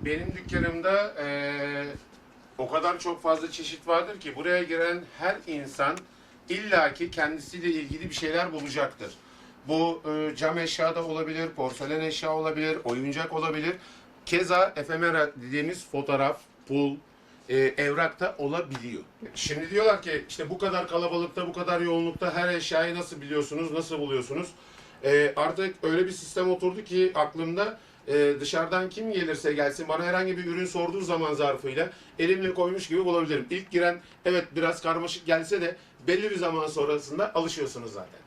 Benim dükkanımda eee, o kadar çok fazla çeşit vardır ki buraya giren her insan illaki kendisiyle ilgili bir şeyler bulacaktır. Bu e, cam eşya da olabilir, porselen eşya olabilir, oyuncak olabilir. Keza efemera dediğimiz fotoğraf, pul, e, evrakta olabiliyor. Şimdi diyorlar ki işte bu kadar kalabalıkta, bu kadar yoğunlukta her eşyayı nasıl biliyorsunuz, nasıl buluyorsunuz? E, artık öyle bir sistem oturdu ki aklımda e, dışarıdan kim gelirse gelsin bana herhangi bir ürün sorduğu zaman zarfıyla elimle koymuş gibi bulabilirim. İlk giren evet biraz karmaşık gelse de belli bir zaman sonrasında alışıyorsunuz zaten.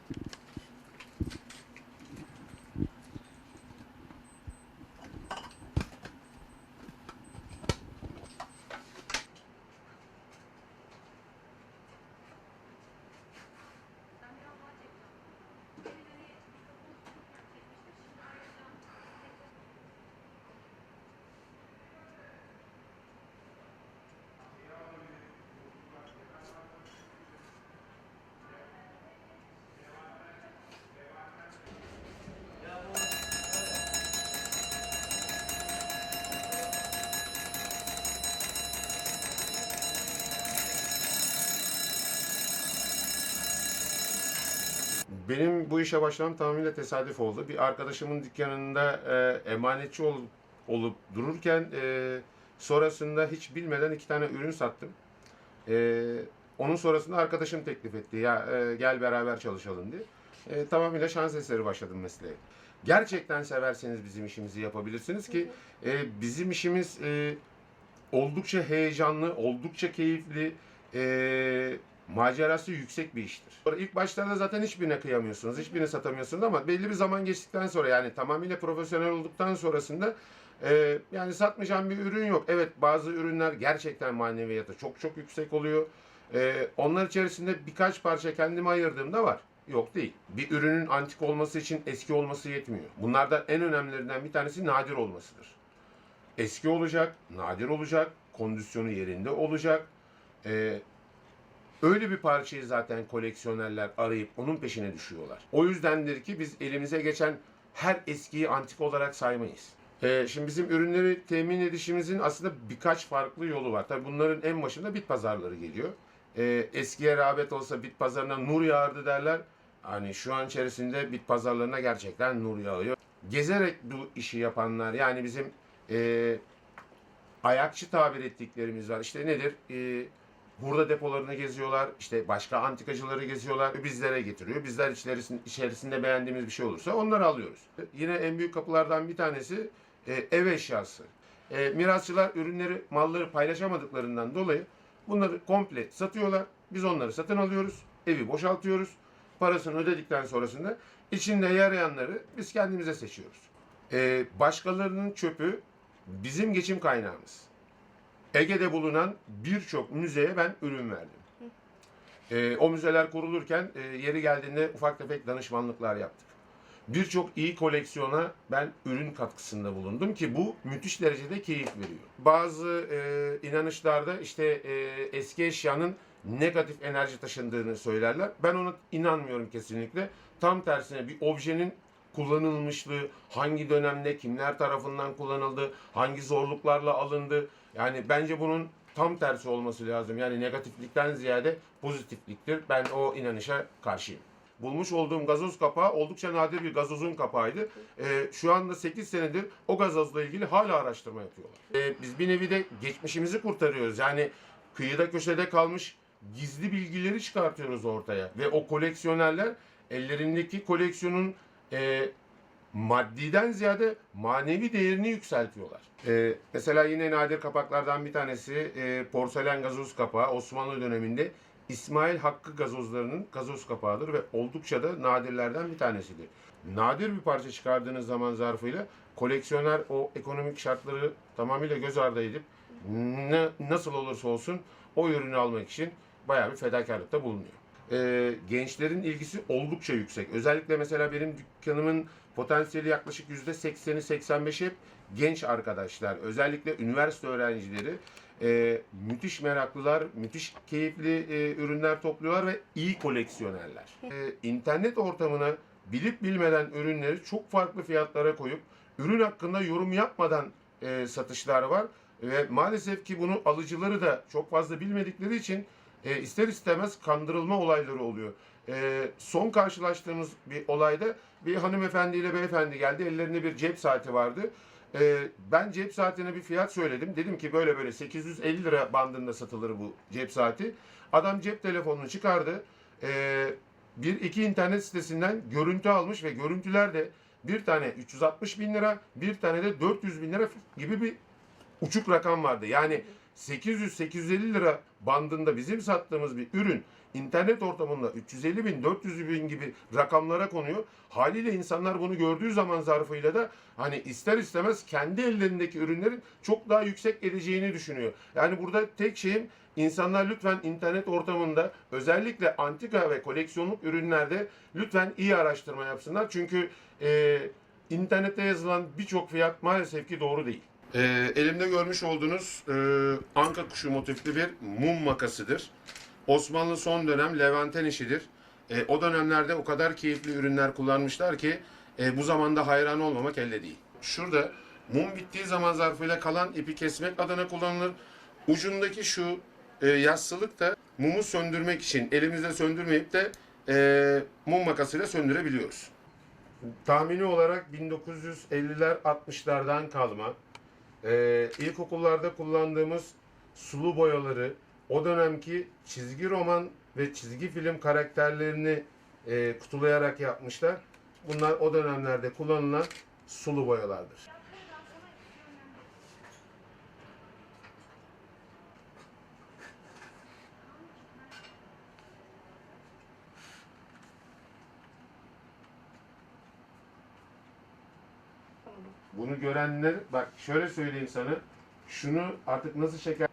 Benim bu işe başlamam tamamıyla tesadüf oldu. Bir arkadaşımın dükkanında e, emanetçi ol- olup dururken e, sonrasında hiç bilmeden iki tane ürün sattım. E, onun sonrasında arkadaşım teklif etti. Ya e, gel beraber çalışalım diye. E, tamamıyla şans eseri başladım mesleğe. Gerçekten severseniz bizim işimizi yapabilirsiniz ki e, bizim işimiz e, oldukça heyecanlı, oldukça keyifli, e, macerası yüksek bir iştir. İlk başlarda zaten hiçbirine kıyamıyorsunuz, hiçbirini satamıyorsunuz ama belli bir zaman geçtikten sonra yani tamamıyla profesyonel olduktan sonrasında e, yani satmayacağım bir ürün yok. Evet bazı ürünler gerçekten maneviyatı çok çok yüksek oluyor. E, onlar içerisinde birkaç parça kendime ayırdığımda var. Yok değil. Bir ürünün antik olması için eski olması yetmiyor. Bunlardan en önemlilerinden bir tanesi nadir olmasıdır eski olacak, nadir olacak, kondisyonu yerinde olacak. Ee, öyle bir parçayı zaten koleksiyonerler arayıp onun peşine düşüyorlar. O yüzdendir ki biz elimize geçen her eskiyi antik olarak saymayız. Ee, şimdi bizim ürünleri temin edişimizin aslında birkaç farklı yolu var. Tabii bunların en başında bit pazarları geliyor. Ee, eskiye rağbet olsa bit pazarına nur yağardı derler. Hani şu an içerisinde bit pazarlarına gerçekten nur yağıyor. Gezerek bu işi yapanlar yani bizim e, ayakçı tabir ettiklerimiz var. İşte nedir? E, hurda depolarını geziyorlar. işte başka antikacıları geziyorlar. Bizlere getiriyor. Bizler içerisinde, içerisinde beğendiğimiz bir şey olursa onları alıyoruz. Yine en büyük kapılardan bir tanesi e, ev eşyası. E, mirasçılar ürünleri, malları paylaşamadıklarından dolayı bunları komple satıyorlar. Biz onları satın alıyoruz. Evi boşaltıyoruz. Parasını ödedikten sonrasında içinde yarayanları biz kendimize seçiyoruz. E, başkalarının çöpü bizim geçim kaynağımız. Ege'de bulunan birçok müzeye ben ürün verdim. E, o müzeler kurulurken e, yeri geldiğinde ufak tefek danışmanlıklar yaptık. Birçok iyi koleksiyona ben ürün katkısında bulundum ki bu müthiş derecede keyif veriyor. Bazı e, inanışlarda işte e, eski eşyanın negatif enerji taşındığını söylerler. Ben ona inanmıyorum kesinlikle. Tam tersine bir objenin kullanılmışlığı, hangi dönemde kimler tarafından kullanıldı, hangi zorluklarla alındı. Yani bence bunun tam tersi olması lazım. Yani negatiflikten ziyade pozitifliktir. Ben o inanışa karşıyım. Bulmuş olduğum gazoz kapağı oldukça nadir bir gazozun kapağıydı. Ee, şu anda 8 senedir o gazozla ilgili hala araştırma yapıyorlar. Ee, biz bir nevi de geçmişimizi kurtarıyoruz. Yani kıyıda köşede kalmış gizli bilgileri çıkartıyoruz ortaya. Ve o koleksiyonerler ellerindeki koleksiyonun e, maddiden ziyade manevi değerini yükseltiyorlar. E, mesela yine nadir kapaklardan bir tanesi e, porselen gazoz kapağı Osmanlı döneminde İsmail Hakkı gazozlarının gazoz kapağıdır ve oldukça da nadirlerden bir tanesidir. Nadir bir parça çıkardığınız zaman zarfıyla koleksiyoner o ekonomik şartları tamamıyla göz ardı edip ne, nasıl olursa olsun o ürünü almak için bayağı bir fedakarlıkta bulunuyor e, gençlerin ilgisi oldukça yüksek. Özellikle mesela benim dükkanımın potansiyeli yaklaşık %80'i 85'i hep genç arkadaşlar. Özellikle üniversite öğrencileri. e, müthiş meraklılar, müthiş keyifli e, ürünler topluyorlar ve iyi koleksiyonerler. E, internet ortamına bilip bilmeden ürünleri çok farklı fiyatlara koyup ürün hakkında yorum yapmadan e, satışlar var ve maalesef ki bunu alıcıları da çok fazla bilmedikleri için e, ister istemez kandırılma olayları oluyor. E, son karşılaştığımız bir olayda bir hanımefendiyle beyefendi geldi. Ellerinde bir cep saati vardı. E, ben cep saatine bir fiyat söyledim. Dedim ki böyle böyle 850 lira bandında satılır bu cep saati. Adam cep telefonunu çıkardı. E, bir iki internet sitesinden görüntü almış ve görüntülerde bir tane 360 bin lira, bir tane de 400 bin lira gibi bir uçuk rakam vardı. Yani 800-850 lira bandında bizim sattığımız bir ürün internet ortamında 350 bin, 400 bin gibi rakamlara konuyor. Haliyle insanlar bunu gördüğü zaman zarfıyla da hani ister istemez kendi ellerindeki ürünlerin çok daha yüksek edeceğini düşünüyor. Yani burada tek şeyim insanlar lütfen internet ortamında özellikle antika ve koleksiyonluk ürünlerde lütfen iyi araştırma yapsınlar. Çünkü e, internette yazılan birçok fiyat maalesef ki doğru değil. E, elimde görmüş olduğunuz e, anka kuşu motifli bir mum makasıdır. Osmanlı son dönem Levanten işidir. E, o dönemlerde o kadar keyifli ürünler kullanmışlar ki e, bu zamanda hayran olmamak elde değil. Şurada mum bittiği zaman zarfıyla kalan ipi kesmek adına kullanılır. Ucundaki şu e, yassılık da mumu söndürmek için elimizde söndürmeyip de e, mum makasıyla söndürebiliyoruz. Tahmini olarak 1950'ler 60'lardan kalma e, ilkokullarda kullandığımız sulu boyaları, o dönemki çizgi roman ve çizgi film karakterlerini e, kutulayarak yapmışlar. Bunlar o dönemlerde kullanılan sulu boyalardır. Bunu görenler, bak şöyle söyleyeyim sana, şunu artık nasıl şeker